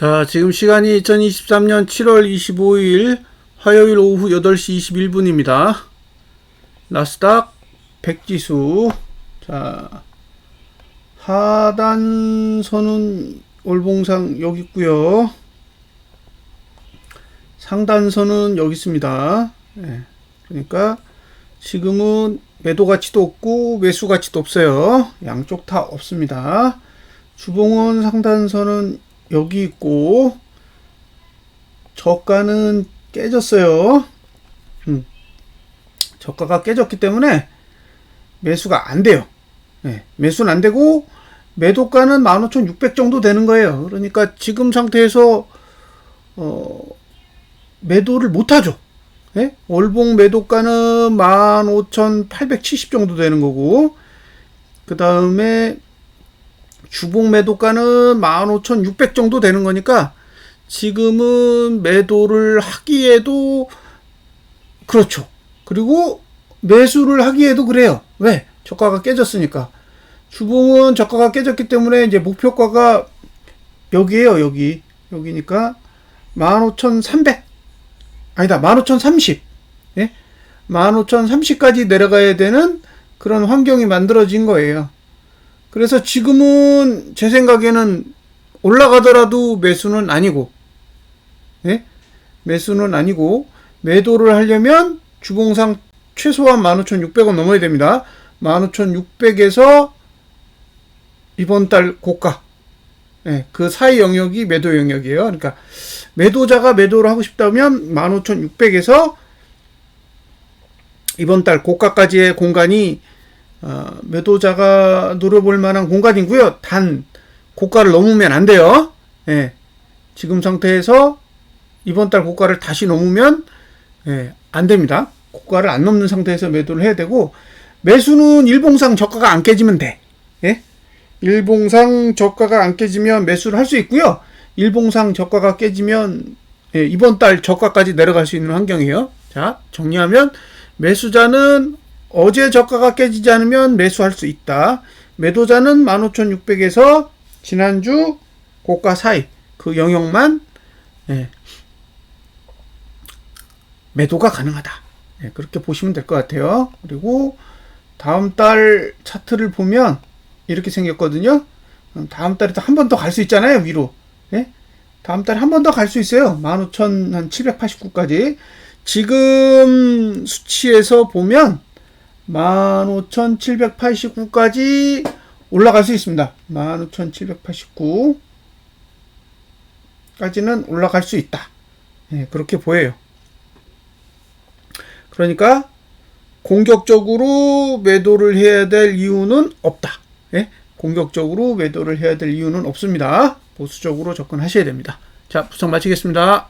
자, 지금 시간이 2023년 7월 25일 화요일 오후 8시 21분입니다. 나스닥 100지수. 자, 하단선은 월봉상 여기 있고요. 상단선은 여기 있습니다. 예, 그러니까 지금은 매도 가치도 없고 매수 가치도 없어요. 양쪽 다 없습니다. 주봉은 상단선은 여기 있고 저가는 깨졌어요. 음. 저가가 깨졌기 때문에 매수가 안 돼요. 네, 매수는 안 되고 매도가는 15,600 정도 되는 거예요. 그러니까 지금 상태에서 어, 매도를 못 하죠. 예? 월봉 매도가는 15,870 정도 되는 거고 그 다음에 주봉 매도가는 15,600 정도 되는 거니까 지금은 매도를 하기에도 그렇죠. 그리고 매수를 하기에도 그래요. 왜? 저가가 깨졌으니까. 주봉은 저가가 깨졌기 때문에 이제 목표가가 여기에요, 여기. 여기니까 15,300. 아니다, 15,030. 예? 15,030까지 내려가야 되는 그런 환경이 만들어진 거예요. 그래서 지금은 제 생각에는 올라가더라도 매수는 아니고, 예? 매수는 아니고, 매도를 하려면 주봉상 최소한 15,600원 넘어야 됩니다. 15,600에서 이번 달 고가. 예, 그 사이 영역이 매도 영역이에요. 그러니까 매도자가 매도를 하고 싶다면 15,600에서 이번 달 고가까지의 공간이 어, 매도자가 노려볼 만한 공간이고요. 단 고가를 넘으면 안 돼요. 예, 지금 상태에서 이번 달 고가를 다시 넘으면 예, 안 됩니다. 고가를 안 넘는 상태에서 매도를 해야 되고 매수는 일봉상 저가가 안 깨지면 돼. 예? 일봉상 저가가 안 깨지면 매수를 할 수 있고요. 일봉상 저가가 깨지면 예, 이번 달 저가까지 내려갈 수 있는 환경이에요. 자, 정리하면 매수자는 어제 저가가 깨지지 않으면 매수할 수 있다. 매도자는 15,600에서 지난주 고가 사이 그 영역만 예, 매도가 가능하다. 예, 그렇게 보시면 될 것 같아요. 그리고 다음 달 차트를 보면 이렇게 생겼거든요. 음, 다음 달에 또 한 번 더 갈 수 있잖아요, 위로. 예? 다음 달에 한 번 더 갈 수 있어요. 15,789까지. 지금 수치에서 보면 15,789까지 올라갈 수 있습니다. 15,789까지는 올라갈 수 있다. 예, 그렇게 보여요. 그러니까 공격적으로 매도를 해야 될 이유는 없다. 예? 공격적으로 매도를 해야 될 이유는 없습니다. 보수적으로 접근하셔야 됩니다. 자, 부석 마치겠습니다.